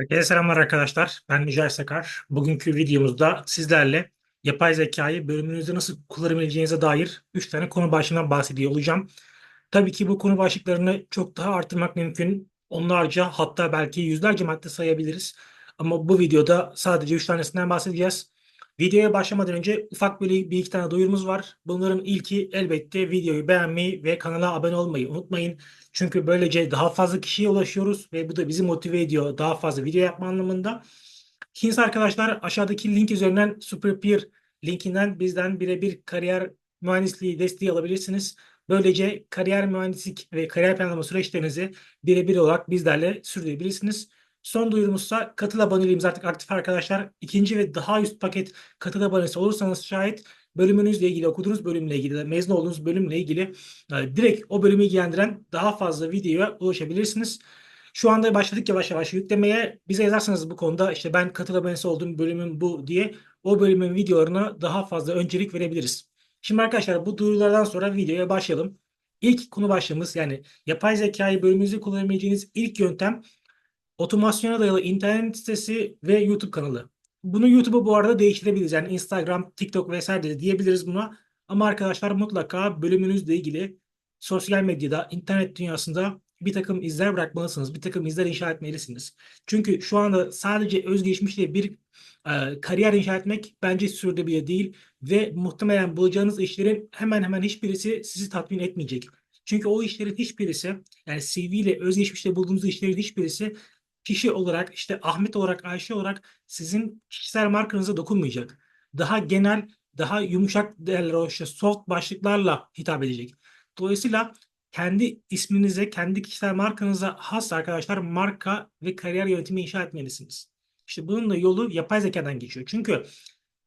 Herkese selamlar arkadaşlar. Ben Mücahit Sakar. Bugünkü videomuzda sizlerle yapay zekayı bölümünüzde nasıl kullanabileceğinize dair 3 tane konu başlığından bahsediyor olacağım. Tabii ki bu konu başlıklarını çok daha artırmak mümkün. Onlarca hatta belki yüzlerce madde sayabiliriz. Ama bu videoda sadece 3 tanesinden bahsedeceğiz. Videoya başlamadan önce ufak böyle bir iki tane duyurumuz var. Bunların ilki elbette videoyu beğenmeyi ve kanala abone olmayı unutmayın. Çünkü böylece daha fazla kişiye ulaşıyoruz ve bu da bizi motive ediyor daha fazla video yapma anlamında. İkincisi arkadaşlar aşağıdaki link üzerinden SuperPeer linkinden bizden birebir kariyer mühendisliği desteği alabilirsiniz. Böylece kariyer mühendislik ve kariyer planlama süreçlerinizi birebir olarak bizlerle sürdürebilirsiniz. Son duyurumuzsa katıl aboneliğimiz artık aktif arkadaşlar. İkinci ve daha üst paket katıl abonesi olursanız şayet bölümünüzle ilgili, okuduğunuz bölümle ilgili, mezun olduğunuz bölümle ilgili e, direkt o bölümü ilgilendiren daha fazla videoya ulaşabilirsiniz. Şu anda başladık yavaş yavaş yüklemeye. Bize yazarsanız bu konuda işte ben katıl abonesi olduğum bölümüm bu diye o bölümün videolarına daha fazla öncelik verebiliriz. Şimdi arkadaşlar bu duyurulardan sonra videoya başlayalım. İlk konu başlığımız yani yapay zekayı bölümünüzde kullanabileceğiniz ilk yöntem otomasyona dayalı internet sitesi ve YouTube kanalı. Bunu YouTube'u bu arada değiştirebiliriz. Yani Instagram, TikTok vesaire de diyebiliriz buna. Ama arkadaşlar mutlaka bölümünüzle ilgili sosyal medyada, internet dünyasında bir takım izler bırakmalısınız. Bir takım izler inşa etmelisiniz. Çünkü şu anda sadece özgeçmişle bir e, kariyer inşa etmek bence sürdürülebilir değil ve muhtemelen bulacağınız işlerin hemen hemen hiçbirisi sizi tatmin etmeyecek. Çünkü o işlerin hiçbirisi yani CV ile özgeçmişte bulduğunuz işlerin hiçbirisi kişi olarak işte Ahmet olarak Ayşe olarak sizin kişisel markanıza dokunmayacak. Daha genel, daha yumuşak değerler o işte soft başlıklarla hitap edecek. Dolayısıyla kendi isminize, kendi kişisel markanıza has arkadaşlar marka ve kariyer yönetimi inşa etmelisiniz. İşte bunun da yolu yapay zekadan geçiyor. Çünkü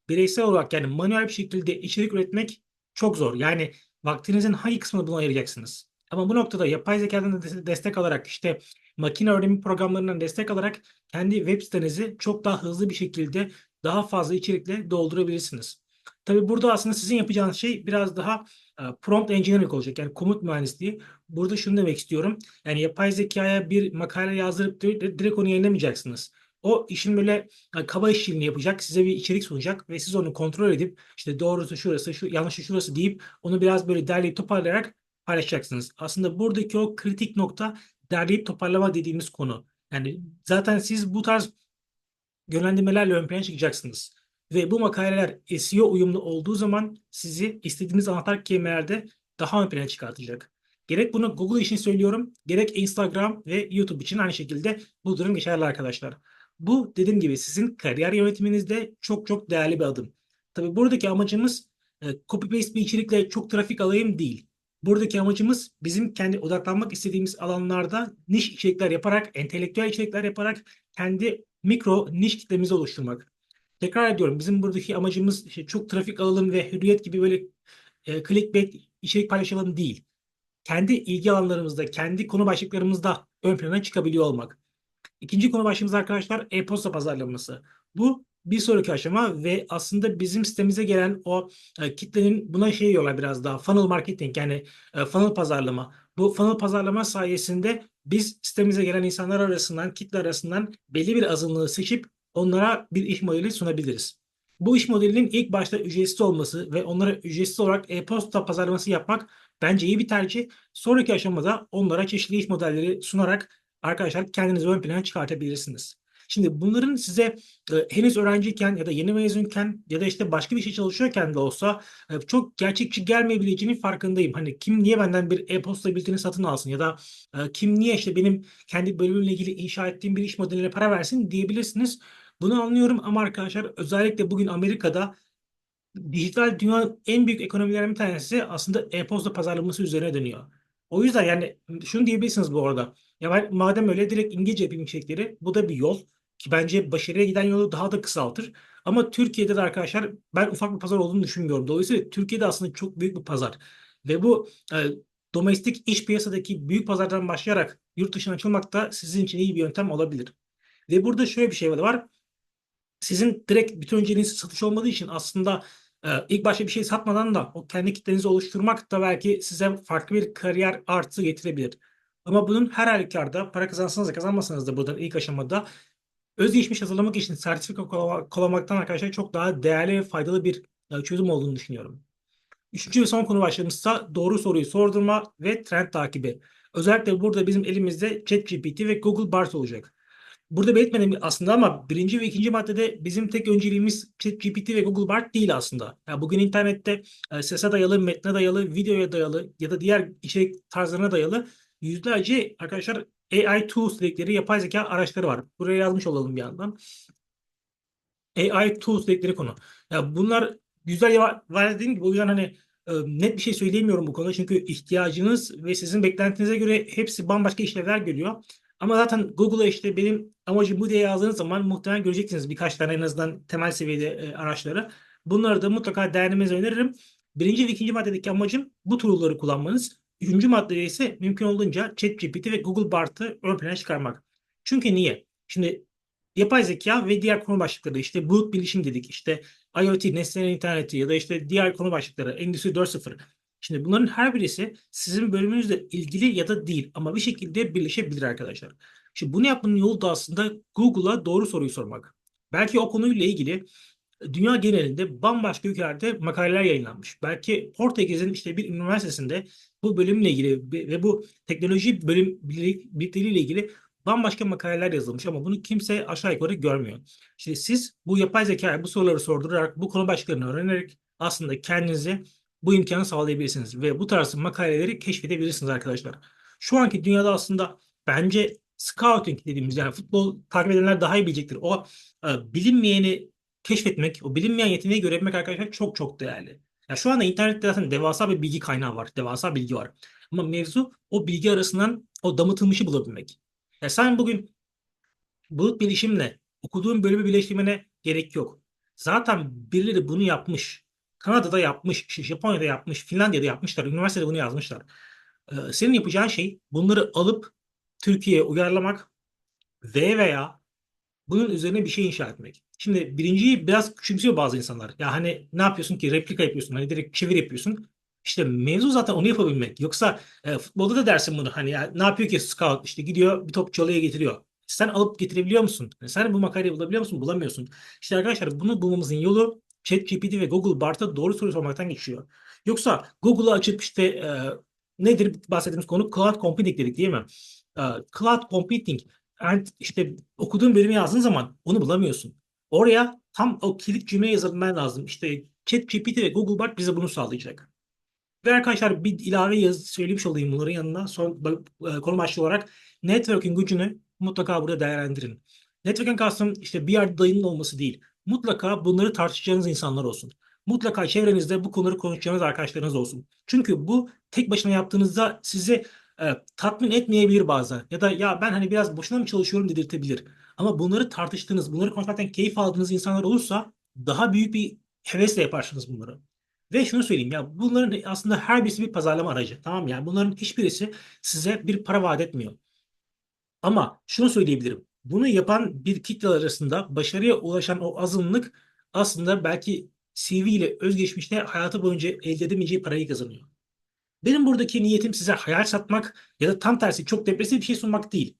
bireysel olarak yani manuel bir şekilde içerik üretmek çok zor. Yani vaktinizin hangi kısmını buna ayıracaksınız? Ama bu noktada yapay zekadan da destek alarak işte makine öğrenimi programlarından destek alarak kendi web sitenizi çok daha hızlı bir şekilde daha fazla içerikle doldurabilirsiniz. Tabii burada aslında sizin yapacağınız şey biraz daha e, prompt engineering olacak. Yani komut mühendisliği. Burada şunu demek istiyorum. Yani yapay zekaya bir makale yazdırıp direkt onu yayınlamayacaksınız. O işin böyle e, kaba işini yapacak, size bir içerik sunacak ve siz onu kontrol edip işte doğrusu şurası, şu yanlışı şurası deyip onu biraz böyle derleyip toparlayarak paylaşacaksınız. Aslında buradaki o kritik nokta derleyip toparlama dediğimiz konu. Yani zaten siz bu tarz yönlendirmelerle ön plana çıkacaksınız. Ve bu makaleler SEO uyumlu olduğu zaman sizi istediğiniz anahtar kelimelerde daha ön plana çıkartacak. Gerek bunu Google için söylüyorum, gerek Instagram ve YouTube için aynı şekilde bu durum geçerli arkadaşlar. Bu dediğim gibi sizin kariyer yönetiminizde çok çok değerli bir adım. Tabi buradaki amacımız e, copy paste bir içerikle çok trafik alayım değil. Buradaki amacımız bizim kendi odaklanmak istediğimiz alanlarda niş içerikler yaparak, entelektüel içerikler yaparak kendi mikro niş kitlemizi oluşturmak. Tekrar ediyorum bizim buradaki amacımız işte çok trafik alalım ve hürriyet gibi böyle e, clickbait içerik paylaşalım değil. Kendi ilgi alanlarımızda, kendi konu başlıklarımızda ön plana çıkabiliyor olmak. İkinci konu başlığımız arkadaşlar e-posta pazarlaması. Bu bir sonraki aşama ve aslında bizim sitemize gelen o e, kitlenin buna şey diyorlar biraz daha funnel marketing yani e, funnel pazarlama. Bu funnel pazarlama sayesinde biz sitemize gelen insanlar arasından, kitle arasından belli bir azınlığı seçip onlara bir iş modeli sunabiliriz. Bu iş modelinin ilk başta ücretsiz olması ve onlara ücretsiz olarak e-posta pazarlaması yapmak bence iyi bir tercih. Sonraki aşamada onlara çeşitli iş modelleri sunarak arkadaşlar kendinizi ön plana çıkartabilirsiniz. Şimdi bunların size e, henüz öğrenciyken ya da yeni mezunken ya da işte başka bir şey çalışıyorken de olsa e, çok gerçekçi gelmeyebileceğinin farkındayım. Hani kim niye benden bir e-posta bülteni satın alsın ya da e, kim niye işte benim kendi bölümümle ilgili inşa ettiğim bir iş modeline para versin diyebilirsiniz. Bunu anlıyorum ama arkadaşlar özellikle bugün Amerika'da dijital dünyanın en büyük ekonomilerinden bir tanesi aslında e-posta pazarlaması üzerine dönüyor. O yüzden yani şunu diyebilirsiniz bu arada. Ya ben madem öyle direkt İngilizce yapayım içerikleri. Bu da bir yol. Ki bence başarıya giden yolu daha da kısaltır. Ama Türkiye'de de arkadaşlar ben ufak bir pazar olduğunu düşünmüyorum. Dolayısıyla Türkiye'de aslında çok büyük bir pazar. Ve bu e, domestik iş piyasadaki büyük pazardan başlayarak yurt dışına açılmak da sizin için iyi bir yöntem olabilir. Ve burada şöyle bir şey var. Sizin direkt bütün önceliğiniz satış olmadığı için aslında e, ilk başta bir şey satmadan da o kendi kitlenizi oluşturmak da belki size farklı bir kariyer artı getirebilir. Ama bunun her halükarda para kazansanız da kazanmasanız da buradan ilk aşamada özgeçmiş hazırlamak için sertifika kollamaktan arkadaşlar çok daha değerli ve faydalı bir e, çözüm olduğunu düşünüyorum. Üçüncü ve son konu başlığımızsa doğru soruyu sordurma ve trend takibi. Özellikle burada bizim elimizde ChatGPT ve Google Bard olacak. Burada belirtmedim aslında ama birinci ve ikinci maddede bizim tek önceliğimiz ChatGPT ve Google Bard değil aslında. Yani bugün internette e, sese dayalı, metne dayalı, videoya dayalı ya da diğer içerik tarzlarına dayalı yüzlerce arkadaşlar AI tools dedikleri yapay zeka araçları var. Buraya yazmış olalım bir yandan. AI tools dedikleri konu. Ya bunlar güzel var, dediğim gibi o yüzden hani e, net bir şey söyleyemiyorum bu konuda çünkü ihtiyacınız ve sizin beklentinize göre hepsi bambaşka işlevler görüyor. Ama zaten Google'a işte benim amacım bu diye yazdığınız zaman muhtemelen göreceksiniz birkaç tane en azından temel seviyede e, araçları. Bunları da mutlaka değerlemenizi öneririm. Birinci ve ikinci maddedeki amacım bu tool'ları kullanmanız. Üçüncü maddede ise mümkün olduğunca ChatGPT ve Google Bard'ı ön plana çıkarmak. Çünkü niye? Şimdi yapay zeka ve diğer konu başlıkları işte bulut bilişim dedik işte IoT, nesneler interneti ya da işte diğer konu başlıkları Endüstri 4.0. Şimdi bunların her birisi sizin bölümünüzle ilgili ya da değil ama bir şekilde birleşebilir arkadaşlar. Şimdi bunu yapmanın yolu da aslında Google'a doğru soruyu sormak. Belki o konuyla ilgili dünya genelinde bambaşka ülkelerde makaleler yayınlanmış. Belki Portekiz'in işte bir üniversitesinde bu bölümle ilgili ve bu teknoloji bölüm birlikleriyle ilgili bambaşka makaleler yazılmış ama bunu kimse aşağı yukarı görmüyor. İşte siz bu yapay zekaya bu soruları sordurarak bu konu başlıklarını öğrenerek aslında kendinize bu imkanı sağlayabilirsiniz ve bu tarz makaleleri keşfedebilirsiniz arkadaşlar. Şu anki dünyada aslında bence scouting dediğimiz yani futbol takip edenler daha iyi bilecektir. O e, bilinmeyeni keşfetmek, o bilinmeyen yeteneği görebilmek arkadaşlar çok çok değerli. Ya şu anda internette zaten devasa bir bilgi kaynağı var. Devasa bilgi var. Ama mevzu o bilgi arasından o damıtılmışı bulabilmek. Ya sen bugün bulut bilişimle okuduğun bölümü birleştirmene gerek yok. Zaten birileri bunu yapmış. Kanada'da yapmış, Japonya'da yapmış, Finlandiya'da yapmışlar, üniversitede bunu yazmışlar. Ee, senin yapacağın şey bunları alıp Türkiye'ye uyarlamak ve veya bunun üzerine bir şey inşa etmek. Şimdi birinciyi biraz küçümsüyor bazı insanlar. Ya hani ne yapıyorsun ki replika yapıyorsun, hani direkt çevir yapıyorsun. İşte mevzu zaten onu yapabilmek. Yoksa e, futbolda da dersin bunu. Hani ya, ne yapıyor ki scout? İşte gidiyor bir top çalıya getiriyor. Sen alıp getirebiliyor musun? Yani sen bu makaleyi bulabiliyor musun? Bulamıyorsun. İşte arkadaşlar bunu bulmamızın yolu ChatGPT ve Google Bard'a doğru soru sormaktan geçiyor. Yoksa Google'ı açıp işte e, nedir bahsettiğimiz konu cloud computing dedik değil mi? E, cloud computing yani işte okuduğun bölümü yazdığın zaman onu bulamıyorsun. Oraya tam o kilit cümle yazabilmen lazım. İşte ChatGPT ve Google Bard bize bunu sağlayacak. Ve arkadaşlar bir ilave yazı söylemiş olayım bunların yanına. Son e, konu başlığı olarak networking gücünü mutlaka burada değerlendirin. Networking kastım işte bir yerde dayının olması değil. Mutlaka bunları tartışacağınız insanlar olsun. Mutlaka çevrenizde bu konuları konuşacağınız arkadaşlarınız olsun. Çünkü bu tek başına yaptığınızda sizi e, tatmin etmeyebilir bazen. Ya da ya ben hani biraz boşuna mı çalışıyorum dedirtebilir. Ama bunları tartıştığınız, bunları konuşmaktan keyif aldığınız insanlar olursa daha büyük bir hevesle yaparsınız bunları. Ve şunu söyleyeyim ya bunların aslında her birisi bir pazarlama aracı. Tamam? Yani bunların hiçbirisi size bir para vaat etmiyor. Ama şunu söyleyebilirim. Bunu yapan bir kitle arasında başarıya ulaşan o azınlık aslında belki CV ile özgeçmişte hayatı boyunca elde edemeyeceği parayı kazanıyor. Benim buradaki niyetim size hayal satmak ya da tam tersi çok depresif bir şey sunmak değil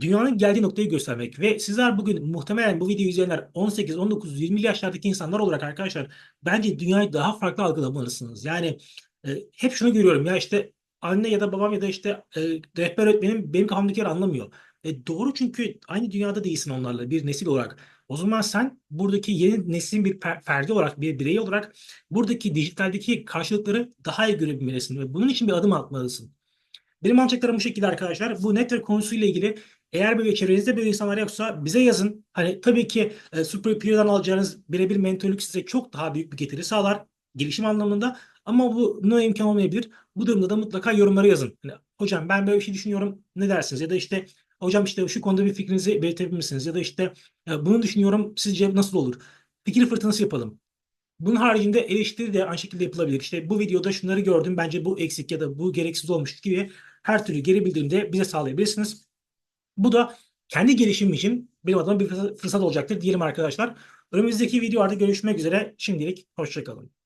dünyanın geldiği noktayı göstermek ve sizler bugün muhtemelen bu videoyu izleyenler 18, 19, 20 yaşlardaki insanlar olarak arkadaşlar bence dünyayı daha farklı algılamalısınız. Yani e, hep şunu görüyorum ya işte anne ya da babam ya da işte e, rehber öğretmenim benim kafamdaki yer anlamıyor. E, doğru çünkü aynı dünyada değilsin onlarla bir nesil olarak. O zaman sen buradaki yeni neslin bir ferdi olarak, bir birey olarak buradaki dijitaldeki karşılıkları daha iyi görebilmelisin ve bunun için bir adım atmalısın. Benim alacaklarım bu şekilde arkadaşlar. Bu network konusuyla ilgili eğer böyle çevrenizde böyle insanlar yoksa bize yazın. Hani tabii ki e, Super Peer'dan alacağınız birebir mentorluk size çok daha büyük bir getiri sağlar. Gelişim anlamında. Ama bu ne imkan olmayabilir. Bu durumda da mutlaka yorumlara yazın. Hani, hocam ben böyle bir şey düşünüyorum. Ne dersiniz? Ya da işte hocam işte şu konuda bir fikrinizi belirtebilir misiniz? Ya da işte e, bunu düşünüyorum. Sizce nasıl olur? Fikir fırtınası yapalım. Bunun haricinde eleştiri de aynı şekilde yapılabilir. İşte bu videoda şunları gördüm. Bence bu eksik ya da bu gereksiz olmuş gibi her türlü geri bildirimde bize sağlayabilirsiniz. Bu da kendi gelişimim için benim adıma bir fırsat olacaktır diyelim arkadaşlar. Önümüzdeki videolarda görüşmek üzere. Şimdilik hoşçakalın.